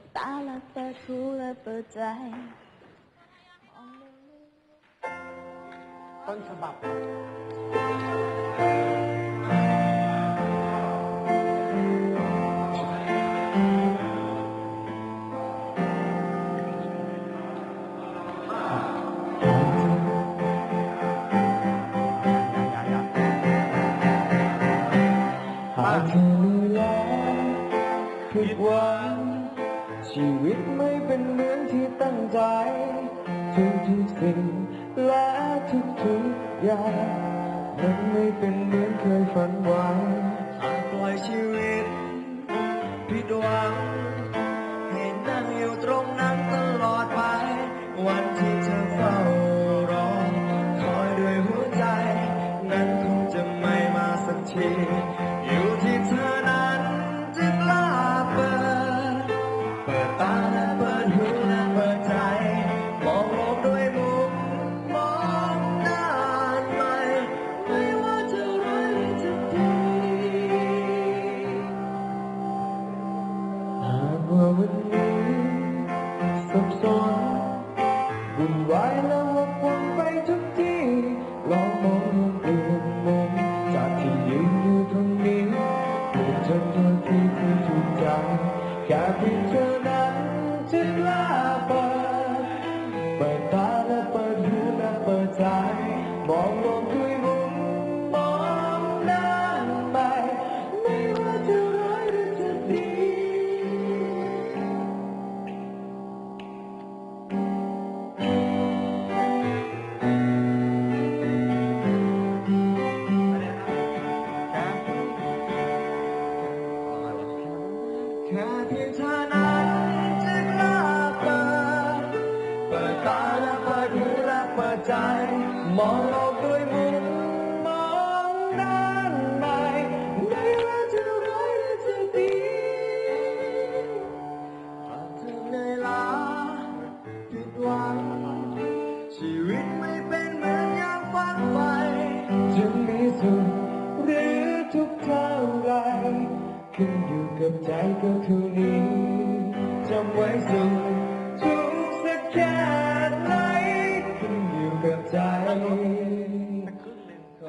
ดตาและเปิดหูและเปิดใจต้นฉบับหากเธอเหนื่อยล้าผิดหวัง ชีวิตไม่เป็นเหมือนที่ตั้งใจ ทุกทุกสิ่งและทุกทุกอย่างมันไม่เป็นเหมือนเคยฝันไว้หากปล่อยชีวิตผิดหวัง วันนี้สับสนวุ่นวายและวกวนไปทุกที่ลองมองดูเปลี่ยนมุมจากที่ยืนอยู่ตรงนี้เปลี่ยนจนทันทีที่ถูกใจแค่เพียงเธอ แค่เพียงเธอนั้นจะกล้าเปิดเปิดตาและเปิดหูและเปิดใจ มองโลก ขึ้นอยู่กับใจก็เท่านี้จำไว้สุขทุกข์สักแค่ไหนขึ้นอยู่กับใจ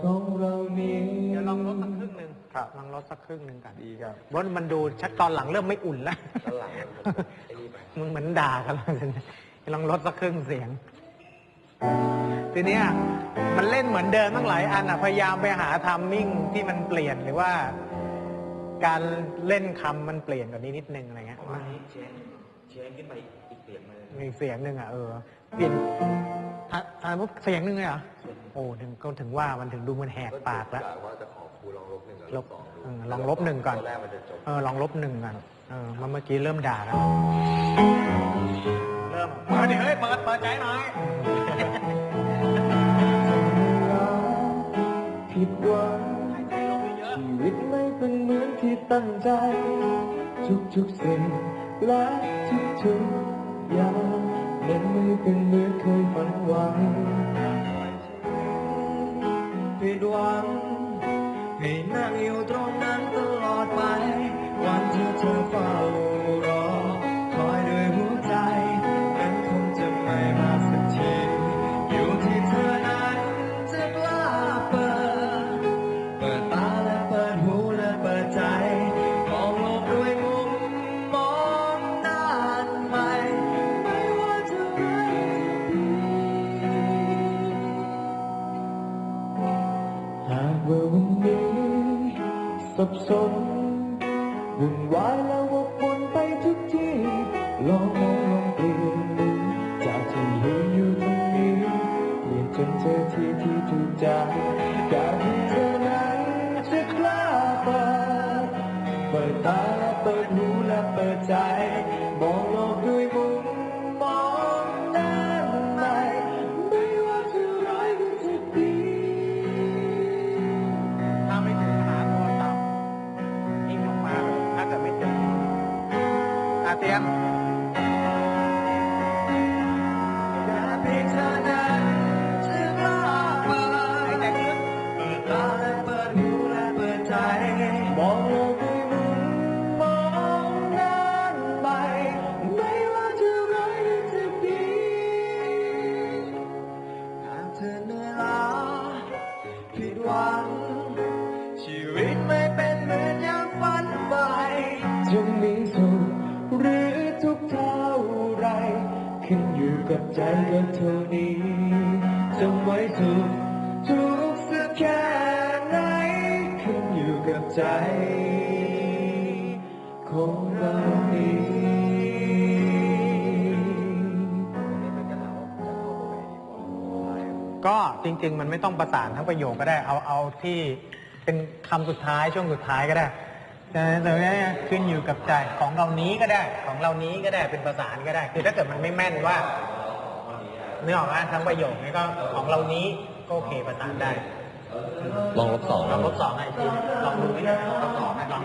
ของเรานี้เดี๋ยวลองลดสักครึ่งหนึ่งครับลองลดสักครึ่งหนึ่งกันดีครับเพราะมันดูชัดตอนหลังเริ่มไม่อุ่นแล้วตอนหลังไอ้นี่ไปมึงเหมือนด่ากันเลยลองลดสักครึ่งเสียงทีเนี้ยมันเล่นเหมือนเดิมตั้งหลายอันอะพยายามไปหาทัมมิ่งที่มันเปลี่ยนหรือว่า การเล่นคำมันเปลี่ยนกว่านี้นิดนึงอะไรเงี้ยอันนี้เชนเชนขึ้นไปอีกเปลี่ยนมาเลยมีเสียงหนึ่งอะเออเปลี่ยนถ้าถ้าปุ๊บเสียงหนึ่งเลยเหรอโอ้ถึงก็ถึงว่ามันถึงดูมันแหกปากแล้ว ว่าจะขอครูลองลบหนึ่งกับลลบบสองดูเออลองลบหนึ่งก่อน ตัวแรกมันจะจบ เออลองลบหนึ่งก่อนเออมันเมื่อกี้เริ่มด่าแล้วเริ่มเปิดดิเฮ้ยเปิดเปิดใจหน่อยผิดหวัง ชีวิตไม่เป็นเหมือนที่ตั้งใจ ทุกๆสิ่งและทุกๆอย่างมันไม่เป็นเหมือนเคยฝันไว้ผิดหวังให้นั่งอยู่ตรงนั้นตลอดไป วันที่เธอเฝ้า สับสนวุ่ อ ไว้สุขทุกสักแค่ไหนขึ้นอยู่กับใจของเรานี้ก็จริง ๆ มันไม่ต้องประสานทั้งประโยคก็ได้ เอาเอาที่เป็นคำสุดท้ายช่วงสุดท้ายก็ได้แต่แต่ว่าขึ้นอยู่กับใจของเรานี้ก็ได้ ของเรานี้ก็ได้เป็นประสานก็ได้ คือถ้าเกิดมันไม่แม่นว่า นื้อออกไหมทั้งประโยคนี้ก็ของเรานี้ก็โอเคประสานได้ ลองลบสองลองลบสองหน่อยสิลองดูดิลบสองหน่อยลอง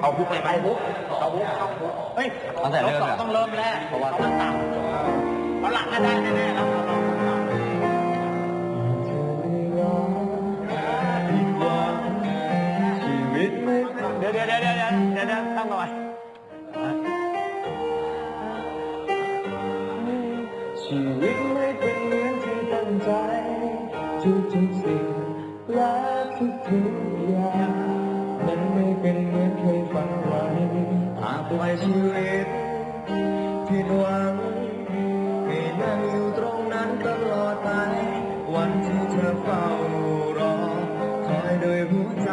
เอาบุ๊กไปไปบุ๊กเอาบุ๊กเอาบุ๊กเฮ้ยตั้งแต่ลเริ่บมสองเลยต้องเริ่มแรกเพราะว่ามันต่ำเอาหลังก็ได้แน่ๆแล้วเราลองลบสองเธอไม่รักผิดหวังชีวิตไม่เป็นเดี๋ยวเดี๋ยวเดี๋ยวเดี๋ยวเดี๋ยวเดี๋ยวต้องก่อน ทุกทุกๆสิ่งและทุกทุกอย่างมันไม่เป็นเหมือนเคยฝันไว้หากปล่อยชีวิตผิดหวังให้นั่งอยู่ตรงนั้นตลอดไปวันที่เธอเฝ้ารอคอยโดยหัวใจ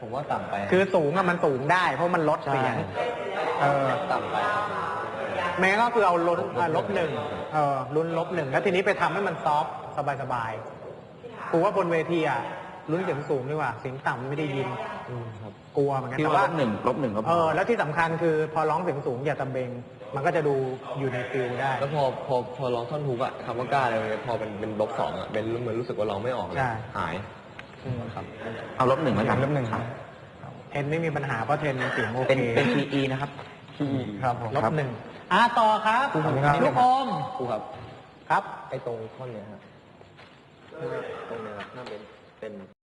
ผมว่าต่ำไปคือสูงอะมันสูงได้ เพราะมันลดเสียง เออ ต่ำไป แม้ก็คือเอาลดอะลบหนึ่งเออลุ้นลบหนึ่งแล้วทีนี้ไปทำให้มันซอฟต์สบายๆกูว่าบนเวทีอะลุ้นเสียงสูงดีกว่าเสียงต่ำไม่ได้ยินกลัวเหมือนกันพี่แต่ว่าว่า ลบหนึ่งลบหนึ่งก็พเออ อแล้วที่สำคัญคือพอร้องเสียงสูงอย่าตะเบง มันก็จะดูอยู่ในฟิลได้ แล้วพอพอพอร้องท่อนฮุกอะคำว่ากล้าอะไรเนี่ยพอเป็นเป็นลบสองอะเป็นเหมือนรู้สึกว่าร้องไม่ออกเลยใช่ หาย อืมครับ เอาลบหนึ่งแล้วกันลบหนึ่งครับ เทนไม่มีปัญหาเพราะเทนเสียงโอเคเป็นเป็น PE นะครับครับผมลบหนึ่งอะต่อครับครับ ลูกอมครูครับ ครับ ไอ้ตรงท่อนเนี้ยครับตรงเนี้ยครับน่าเป็นเป็น